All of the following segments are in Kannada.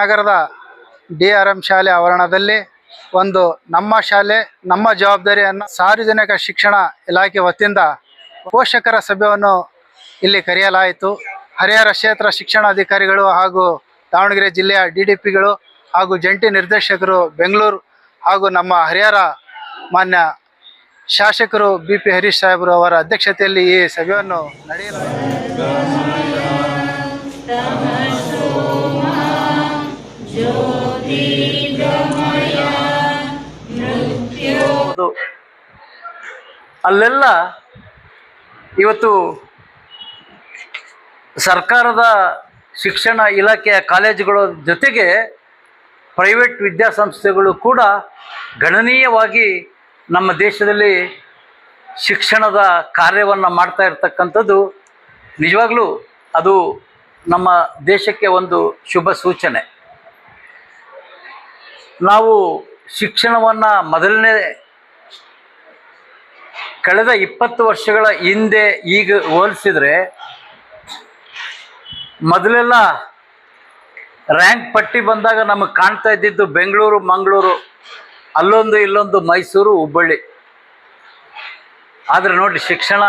ನಗರದ ಡಿ ಆರ್ ಎಂ ಶಾಲೆ ಆವರಣದಲ್ಲಿ ಒಂದು ನಮ್ಮ ಶಾಲೆ, ನಮ್ಮ ಜವಾಬ್ದಾರಿಯನ್ನು ಸಾರ್ವಜನಿಕ ಶಿಕ್ಷಣ ಇಲಾಖೆ ವತಿಯಿಂದ ಪೋಷಕರ ಸಭೆಯನ್ನು ಇಲ್ಲಿ ಕರೆಯಲಾಯಿತು. ಹರಿಹರ ಕ್ಷೇತ್ರ ಶಿಕ್ಷಣಾಧಿಕಾರಿಗಳು ಹಾಗೂ ದಾವಣಗೆರೆ ಜಿಲ್ಲೆಯ ಡಿ ಡಿ ಪಿಗಳು ಹಾಗೂ ಜಂಟಿ ನಿರ್ದೇಶಕರು ಬೆಂಗಳೂರು ಹಾಗೂ ನಮ್ಮ ಹರಿಹರ ಮಾನ್ಯ ಶಾಸಕರು ಬಿ ಪಿ ಹರೀಶ್ ಸಾಹೇಬರು ಅವರ ಅಧ್ಯಕ್ಷತೆಯಲ್ಲಿ ಈ ಸಭೆಯನ್ನು ನಡೆಯಲಾಯಿತು. ಅಲ್ಲೆಲ್ಲ ಇವತ್ತು ಸರ್ಕಾರದ ಶಿಕ್ಷಣ ಇಲಾಖೆಯ ಕಾಲೇಜುಗಳ ಜೊತೆಗೆ ಪ್ರೈವೇಟ್ ವಿದ್ಯಾಸಂಸ್ಥೆಗಳು ಕೂಡ ಗಣನೀಯವಾಗಿ ನಮ್ಮ ದೇಶದಲ್ಲಿ ಶಿಕ್ಷಣದ ಕಾರ್ಯವನ್ನು ಮಾಡ್ತಾ ಇರತಕ್ಕಂಥದ್ದು. ನಿಜವಾಗ್ಲೂ ಅದು ನಮ್ಮ ದೇಶಕ್ಕೆ ಒಂದು ಶುಭ ಸೂಚನೆ. ನಾವು ಶಿಕ್ಷಣವನ್ನು ಮೊದಲನೇ ಕಳೆದ ಇಪ್ಪತ್ತು ವರ್ಷಗಳ ಹಿಂದೆ ಈಗ ಹೋಲಿಸಿದ್ರೆ ಮೊದಲೆಲ್ಲ ರ್ಯಾಂಕ್ ಪಟ್ಟಿ ಬಂದಾಗ ನಮಗೆ ಕಾಣ್ತಾ ಇದ್ದಿದ್ದು ಬೆಂಗಳೂರು, ಮಂಗಳೂರು, ಅಲ್ಲೊಂದು ಇಲ್ಲೊಂದು ಮೈಸೂರು, ಹುಬ್ಬಳ್ಳಿ. ಆದರೆ ನೋಡಿ ಶಿಕ್ಷಣ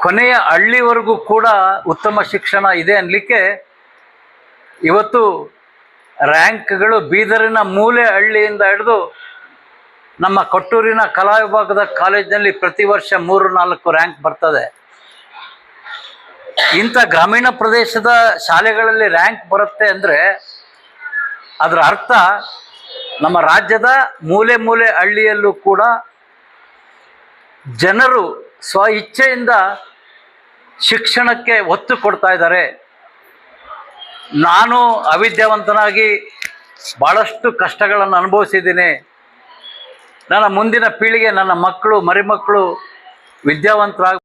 ಕೊನೆಯ ಹಳ್ಳಿವರೆಗೂ ಕೂಡ ಉತ್ತಮ ಶಿಕ್ಷಣ ಇದೆ ಅನ್ನಲಿಕ್ಕೆ ಇವತ್ತು ರ್ಯಾಂಕ್ಗಳು ಬೀದರಿನ ಮೂಲೆ ಹಳ್ಳಿಯಿಂದ ಹಿಡಿದು ನಮ್ಮ ಕೊಟ್ಟೂರಿನ ಕಲಾ ವಿಭಾಗದ ಕಾಲೇಜಿನಲ್ಲಿ ಪ್ರತಿ ವರ್ಷ ಮೂರು ನಾಲ್ಕು ರ್ಯಾಂಕ್ ಬರ್ತದೆ. ಇಂಥ ಗ್ರಾಮೀಣ ಪ್ರದೇಶದ ಶಾಲೆಗಳಲ್ಲಿ ರ್ಯಾಂಕ್ ಬರುತ್ತೆ ಅಂದರೆ ಅದರ ಅರ್ಥ ನಮ್ಮ ರಾಜ್ಯದ ಮೂಲೆ ಮೂಲೆ ಹಳ್ಳಿಯಲ್ಲೂ ಕೂಡ ಜನರು ಸ್ವ ಇಚ್ಛೆಯಿಂದ ಶಿಕ್ಷಣಕ್ಕೆ ಒತ್ತು ಕೊಡ್ತಾ ಇದ್ದಾರೆ. ನಾನು ಅವಿದ್ಯಾವಂತನಾಗಿ ಭಾಳಷ್ಟು ಕಷ್ಟಗಳನ್ನು ಅನುಭವಿಸಿದ್ದೀನಿ. ನನ್ನ ಮುಂದಿನ ಪೀಳಿಗೆ, ನನ್ನ ಮಕ್ಕಳು, ಮರಿಮಕ್ಕಳು ವಿದ್ಯಾವಂತರಾಗ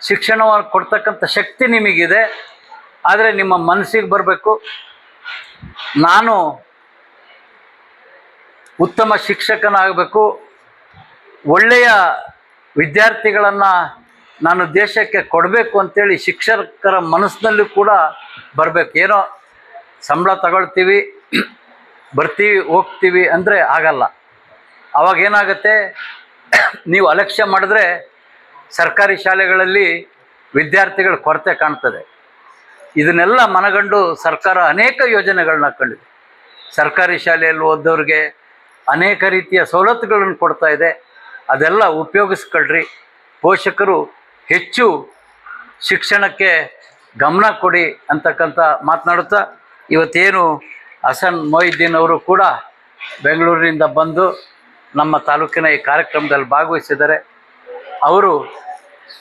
ಶಿಕ್ಷಣವನ್ನು ಕೊಡ್ತಕ್ಕಂಥ ಶಕ್ತಿ ನಿಮಗಿದೆ. ಆದರೆ ನಿಮ್ಮ ಮನಸ್ಸಿಗೆ ಬರಬೇಕು. ನಾನು ಉತ್ತಮ ಶಿಕ್ಷಕನಾಗಬೇಕು. ಒಳ್ಳೆಯ ವಿದ್ಯಾರ್ಥಿಗಳನ್ನು ನಾನು ದೇಶಕ್ಕೆ ಕೊಡಬೇಕು ಅಂತೇಳಿ ಶಿಕ್ಷಕರ ಮನಸ್ಸಿನಲ್ಲೂ ಕೂಡ ಬರಬೇಕು. ಏನೋ ಸಂಬಳ ತಗೊಳ್ತೀವಿ, ಬರ್ತೀವಿ, ಹೋಗ್ತೀವಿ ಅಂದರೆ ಆಗಲ್ಲ. ಅವಾಗ ಏನಾಗುತ್ತೆ, ನೀವು ಅಲಕ್ಷ್ಯ ಮಾಡಿದ್ರೆ ಸರ್ಕಾರಿ ಶಾಲೆಗಳಲ್ಲಿ ವಿದ್ಯಾರ್ಥಿಗಳ ಕೊರತೆ ಕಾಣ್ತದೆ. ಇದನ್ನೆಲ್ಲ ಮನಗಂಡು ಸರ್ಕಾರ ಅನೇಕ ಯೋಜನೆಗಳನ್ನ ಕಂಡಿದೆ ಸರ್ಕಾರಿ ಶಾಲೆಯಲ್ಲಿ ಓದೋರಿಗೆ ಅನೇಕ ರೀತಿಯ ಸವಲತ್ತುಗಳನ್ನು ಕೊಡ್ತಾ ಇದೆ. ಅದೆಲ್ಲ ಉಪಯೋಗಿಸ್ಕೊಳ್ರಿ. ಪೋಷಕರು ಹೆಚ್ಚು ಶಿಕ್ಷಣಕ್ಕೆ ಗಮನ ಕೊಡಿ ಅಂತಕ್ಕಂಥ ಮಾತನಾಡುತ್ತಾ ಇವತ್ತೇನು ಹಸನ್ ಮೊಹಿದ್ದೀನ್ ಅವರು ಕೂಡ ಬೆಂಗಳೂರಿನಿಂದ ಬಂದು ನಮ್ಮ ತಾಲೂಕಿನ ಈ ಕಾರ್ಯಕ್ರಮದಲ್ಲಿ ಭಾಗವಹಿಸಿದ್ದಾರೆ. ಅವರು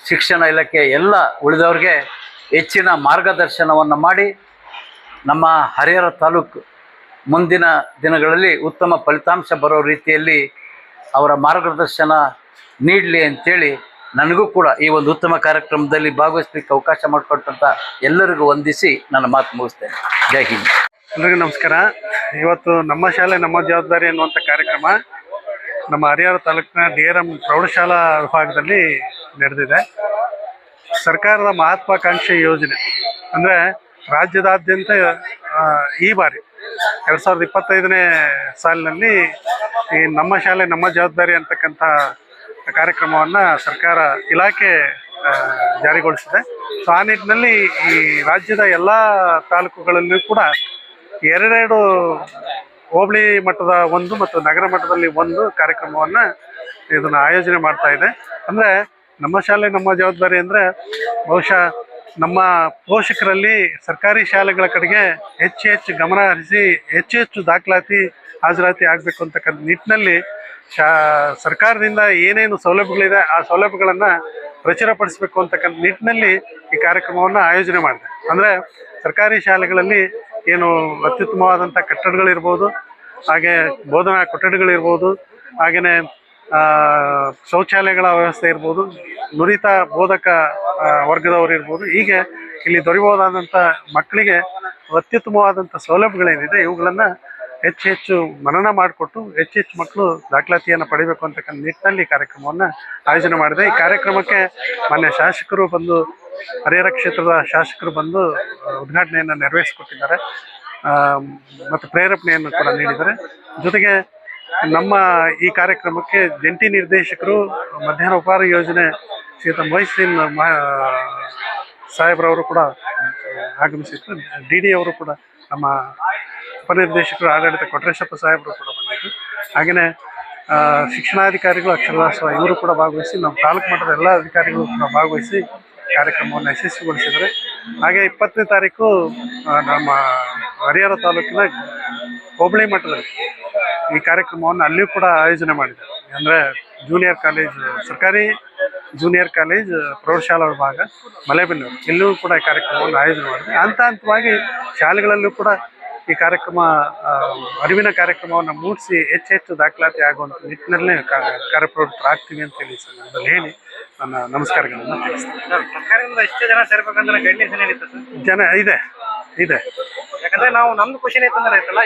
ಶಿಕ್ಷಣ ಇಲಾಖೆ ಎಲ್ಲ ಉಳಿದವ್ರಿಗೆ ಹೆಚ್ಚಿನ ಮಾರ್ಗದರ್ಶನವನ್ನು ಮಾಡಿ ನಮ್ಮ ಹರಿಹರ ತಾಲೂಕು ಮುಂದಿನ ದಿನಗಳಲ್ಲಿ ಉತ್ತಮ ಫಲಿತಾಂಶ ಬರೋ ರೀತಿಯಲ್ಲಿ ಅವರ ಮಾರ್ಗದರ್ಶನ ನೀಡಲಿ ಅಂತೇಳಿ ನನಗೂ ಕೂಡ ಈ ಒಂದು ಉತ್ತಮ ಕಾರ್ಯಕ್ರಮದಲ್ಲಿ ಭಾಗವಹಿಸಲಿಕ್ಕೆ ಅವಕಾಶ ಮಾಡಿಕೊಟ್ಟಂತ ಎಲ್ಲರಿಗೂ ವಂದಿಸಿ ನನ್ನ ಮಾತು ಮುಗಿಸ್ತೇನೆ. ಜೈ ಹಿಂದ್. ಎಲ್ರಿಗೂ ನಮಸ್ಕಾರ. ಇವತ್ತು ನಮ್ಮ ಶಾಲೆ ನಮ್ಮ ಜವಾಬ್ದಾರಿ ಅನ್ನುವಂಥ ಕಾರ್ಯಕ್ರಮ ನಮ್ಮ ಹರಿಹರ ತಾಲೂಕಿನ ಡಿ ಆರ್ ಎಂ ಪ್ರೌಢಶಾಲಾ ವಿಭಾಗದಲ್ಲಿ ನಡೆದಿದೆ. ಸರ್ಕಾರದ ಮಹತ್ವಾಕಾಂಕ್ಷಿ ಯೋಜನೆ ಅಂದರೆ ರಾಜ್ಯದಾದ್ಯಂತ ಈ ಬಾರಿ ಎರಡು ಸಾವಿರದ ಇಪ್ಪತ್ತೈದನೇ ಸಾಲಿನಲ್ಲಿ ಈ ನಮ್ಮ ಶಾಲೆ ನಮ್ಮ ಜವಾಬ್ದಾರಿ ಅಂತಕ್ಕಂಥ ಕಾರ್ಯಕ್ರಮವನ್ನು ಸರ್ಕಾರ ಇಲಾಖೆ ಜಾರಿಗೊಳಿಸಿದೆ. ಸೊ ಆ ನಿಟ್ಟಿನಲ್ಲಿ ಈ ರಾಜ್ಯದ ಎಲ್ಲ ತಾಲೂಕುಗಳಲ್ಲಿಯೂ ಕೂಡ ಎರಡೆರಡು ಹೋಬಳಿ ಮಟ್ಟದ ಒಂದು ಮತ್ತು ನಗರ ಮಟ್ಟದಲ್ಲಿ ಒಂದು ಕಾರ್ಯಕ್ರಮವನ್ನು ಇದನ್ನು ಆಯೋಜನೆ ಮಾಡ್ತಾ ಇದೆ. ಅಂದರೆ ನಮ್ಮ ಶಾಲೆ ನಮ್ಮ ಜವಾಬ್ದಾರಿ ಅಂದರೆ ಬಹುಶಃ ನಮ್ಮ ಪೋಷಕರಲ್ಲಿ ಸರ್ಕಾರಿ ಶಾಲೆಗಳ ಕಡೆಗೆ ಹೆಚ್ಚು ಹೆಚ್ಚು ಗಮನ ಹರಿಸಿ, ಹೆಚ್ಚು ಹೆಚ್ಚು ದಾಖಲಾತಿ ಹಾಜರಾತಿ ಆಗಬೇಕು ಅಂತಕ್ಕಂಥ ನಿಟ್ಟಿನಲ್ಲಿ ಸರ್ಕಾರದಿಂದ ಏನೇನು ಸೌಲಭ್ಯಗಳಿದೆ, ಆ ಸೌಲಭ್ಯಗಳನ್ನು ಪ್ರಚುರಪಡಿಸಬೇಕು ಅಂತಕ್ಕಂಥ ನಿಟ್ಟಿನಲ್ಲಿ ಈ ಕಾರ್ಯಕ್ರಮವನ್ನು ಆಯೋಜನೆ ಮಾಡಿದೆ. ಅಂದರೆ ಸರ್ಕಾರಿ ಶಾಲೆಗಳಲ್ಲಿ ಏನು ಅತ್ಯುತ್ತಮವಾದಂಥ ಕಟ್ಟಡಗಳಿರ್ಬೋದು, ಹಾಗೆ ಬೋಧನಾ ಕೊಠಡಿಗಳಿರ್ಬೋದು ಹಾಗೆಯೇ ಶೌಚಾಲಯಗಳ ವ್ಯವಸ್ಥೆ ಇರ್ಬೋದು, ನುರಿತ ಬೋಧಕ ವರ್ಗದವರು ಇರ್ಬೋದು, ಹೀಗೆ ಇಲ್ಲಿ ದೊರೆಯಬಹುದಾದಂಥ ಮಕ್ಕಳಿಗೆ ಅತ್ಯುತ್ತಮವಾದಂಥ ಸೌಲಭ್ಯಗಳೇನಿದೆ, ಇವುಗಳನ್ನು ಹೆಚ್ಚು ಹೆಚ್ಚು ಮನನ ಮಾಡಿಕೊಟ್ಟು ಹೆಚ್ಚು ಹೆಚ್ಚು ಮಕ್ಕಳು ದಾಖಲಾತಿಯನ್ನು ಪಡಿಬೇಕು ಅಂತಕ್ಕಂಥ ನಿಟ್ಟಿನಲ್ಲಿ ಕಾರ್ಯಕ್ರಮವನ್ನು ಆಯೋಜನೆ ಮಾಡಿದೆ. ಈ ಕಾರ್ಯಕ್ರಮಕ್ಕೆ ಮೊನ್ನೆ ಶಾಸಕರು ಬಂದು, ಹರಿಹರ ಕ್ಷೇತ್ರದ ಶಾಸಕರು ಬಂದು ಉದ್ಘಾಟನೆಯನ್ನು ನೆರವೇರಿಸಿಕೊಟ್ಟಿದ್ದಾರೆ. ಮತ್ತು ಪ್ರೇರೇಪಣೆಯನ್ನು ಕೂಡ ನೀಡಿದ್ದಾರೆ. ಜೊತೆಗೆ ನಮ್ಮ ಈ ಕಾರ್ಯಕ್ರಮಕ್ಕೆ ಜಂಟಿ ನಿರ್ದೇಶಕರು ಮಧ್ಯಾಹ್ನ ಉಪಹಾರ ಯೋಜನೆ ಶ್ರೀತ ಮೊಹಿಸಿನ್ ಸಾಹೇಬ್ರವರು ಕೂಡ ಆಗಮಿಸಿದ್ರು. ಡಿ ಡಿ ಅವರು ಕೂಡ ನಮ್ಮ ಉಪನಿರ್ದೇಶಕರು ಆಡಳಿತ ಕೊಟ್ರೇಶಪ್ಪ ಸಾಹೇಬರು ಕೂಡ ಬಂದಿದ್ದರು ಹಾಗೆಯೇ ಶಿಕ್ಷಣಾಧಿಕಾರಿಗಳು ಅಕ್ಷರದಾಸ ಇವರು ಕೂಡ ಭಾಗವಹಿಸಿ, ನಮ್ಮ ತಾಲೂಕು ಮಟ್ಟದ ಎಲ್ಲ ಅಧಿಕಾರಿಗಳು ಕೂಡ ಭಾಗವಹಿಸಿ ಕಾರ್ಯಕ್ರಮವನ್ನು ಯಶಸ್ವಿಗೊಳಿಸಿದರೆ ಹಾಗೆ ಇಪ್ಪತ್ತನೇ ತಾರೀಕು ನಮ್ಮ ಹರಿಹರ ತಾಲೂಕಿನ ಹೋಬಳಿ ಮಟ್ಟದಲ್ಲಿ ಈ ಕಾರ್ಯಕ್ರಮವನ್ನು ಅಲ್ಲಿಯೂ ಕೂಡ ಆಯೋಜನೆ ಮಾಡಿದ್ದಾರೆ. ಅಂದರೆ ಜೂನಿಯರ್ ಕಾಲೇಜ್, ಸರ್ಕಾರಿ ಜೂನಿಯರ್ ಕಾಲೇಜ್ ಪ್ರೌಢಶಾಲಾ ವಿಭಾಗ ಮಲೆಬೆನ್ನೂರು. ಇಲ್ಲೂ ಕೂಡ ಈ ಕಾರ್ಯಕ್ರಮವನ್ನು ಆಯೋಜನೆ ಮಾಡಿದೆ ಹಂತ ಹಂತವಾಗಿ ಶಾಲೆಗಳಲ್ಲೂ ಕೂಡ ಈ ಕಾರ್ಯಕ್ರಮ ಅರಿವಿನ ಕಾರ್ಯಕ್ರಮವನ್ನು ಮೂಡಿಸಿ ಹೆಚ್ಚು ಹೆಚ್ಚು ದಾಖಲಾತಿ ಆಗುವಂಥ ನಿಟ್ಟಿನಲ್ಲೇ ಕಾರ್ಯಪ್ರವೃತ್ತರಾಗ್ತೀವಿ ಅಂತ ಹೇಳಿ ಸಂದರ್ಭದಲ್ಲಿ ಹೇಳಿ ನನ್ನ ನಮಸ್ಕಾರಗಳನ್ನು ತಿಳಿಸ್ತೀನಿ. ಸರ್ ಎಷ್ಟು ಜನ ಸರ್. ಇದೆ ಇದೆ. ಯಾಕಂದ್ರೆ ನಾವು ನಮ್ದು ಐತಲ್ಲ.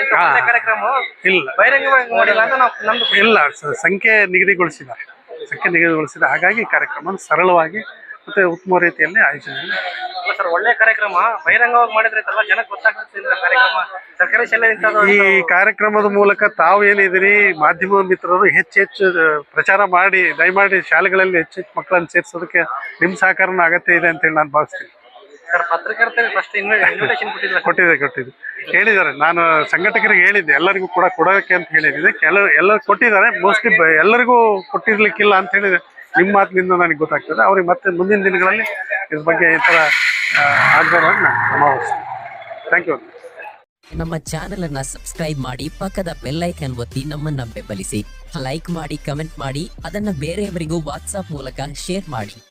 ಕಾರ್ಯಕ್ರಮ ಇಲ್ಲ. ಬಹಿರಂಗವಾಗಿ ಮಾಡಿಲ್ಲ ಅಂತ ನಾವು ನಮ್ದು ಇಲ್ಲ ಸಂಖ್ಯೆ ನಿಗದಿಗೊಳಿಸಿದ್ದಾರೆ. ಸಂಖ್ಯೆ ನಿಗದಿಗೊಳಿಸಿದ ಹಾಗಾಗಿ ಕಾರ್ಯಕ್ರಮ ಸರಳವಾಗಿ ಮತ್ತೆ ಉತ್ತಮ ರೀತಿಯಲ್ಲಿ ಆಯೋಜನೆ ಅಲ್ಲ ಸರ್ ಒಳ್ಳೆ ಕಾರ್ಯಕ್ರಮ. ಬಹಿರಂಗವಾಗಿ ಮಾಡಿದ್ರೆ ಜನಕ್ಕೆ ಗೊತ್ತಾಗ್ತದೆ ಇಂಥ ಕಾರ್ಯಕ್ರಮ. ಸರ್ಕಾರಿ ಶಾಲೆ ಇಂಥದ್ದು ಈ ಕಾರ್ಯಕ್ರಮದ ಮೂಲಕ ತಾವು ಏನಿದ್ದೀರಿ ಮಾಧ್ಯಮ ಮಿತ್ರರು ಹೆಚ್ಚು ಹೆಚ್ಚು ಪ್ರಚಾರ ಮಾಡಿ ದಯಮಾಡಿ ಶಾಲೆಗಳಲ್ಲಿ ಹೆಚ್ಚು ಹೆಚ್ಚು ಮಕ್ಕಳನ್ನು ಸೇರಿಸೋದಕ್ಕೆ ನಿಮ್ಮ ಸಹಕಾರನ ಅಗತ್ಯ ಇದೆ ಅಂತ ಹೇಳಿ ನಾನು ಭಾವಿಸ್ತೀನಿ. ಸರ್ ಪತ್ರಕರ್ತರಿಗೆ ಫಸ್ಟ್ ಇನ್ವಿಟೇಷನ್ ಕೊಟ್ಟಿದ್ರು ಕೊಟ್ಟಿದೆ ಕೊಟ್ಟಿದೆ. ಹೇಳಿದ್ದಾರೆ. ನಾನು ಸಂಘಟಕರಿಗೆ ಹೇಳಿದ್ದೆ. ಎಲ್ಲರಿಗೂ ಕೂಡ ಕೊಡೋಕೆ ಅಂತ ಹೇಳಿದ್ದೆ. ಕೆಲವು ಎಲ್ಲರೂ ಕೊಟ್ಟಿದ್ದಾರೆ. ಮೋಸ್ಟ್ಲಿ ಎಲ್ಲರಿಗೂ ಕೊಟ್ಟಿರ್ಲಿಕ್ಕಿಲ್ಲ ಅಂತ ಹೇಳಿದೆ. ನಿಮ್ಮ ಮಾತಿನಿಂದ ನನಗೆ ಗೊತ್ತಾಗ್ತದೆ. ಅವ್ರಿಗೆ ಮತ್ತೆ ಮುಂದಿನ ದಿನಗಳಲ್ಲಿ ಇದ್ರ ಬಗ್ಗೆ ಈ ಥರ ಆಗ್ಬಾರ್ದು ಥ್ಯಾಂಕ್ ಯು ನಮ್ಮ ಚಾನೆಲ್ ಅನ್ನ ಸಬ್ಸ್ಕ್ರೈಬ್ ಮಾಡಿ, ಪಕ್ಕದ ಬೆಲ್ ಐಕಾನ್ ಒತ್ತಿ ನಮ್ಮನ್ನ ಬೆಂಬಲಿಸಿ. ಲೈಕ್ ಮಾಡಿ ಕಮೆಂಟ್ ಮಾಡಿ, ಅದನ್ನ ಬೇರೆಯವರಿಗೂ ವಾಟ್ಸ್ಆಪ್ ಮೂಲಕ ಶೇರ್ ಮಾಡಿ.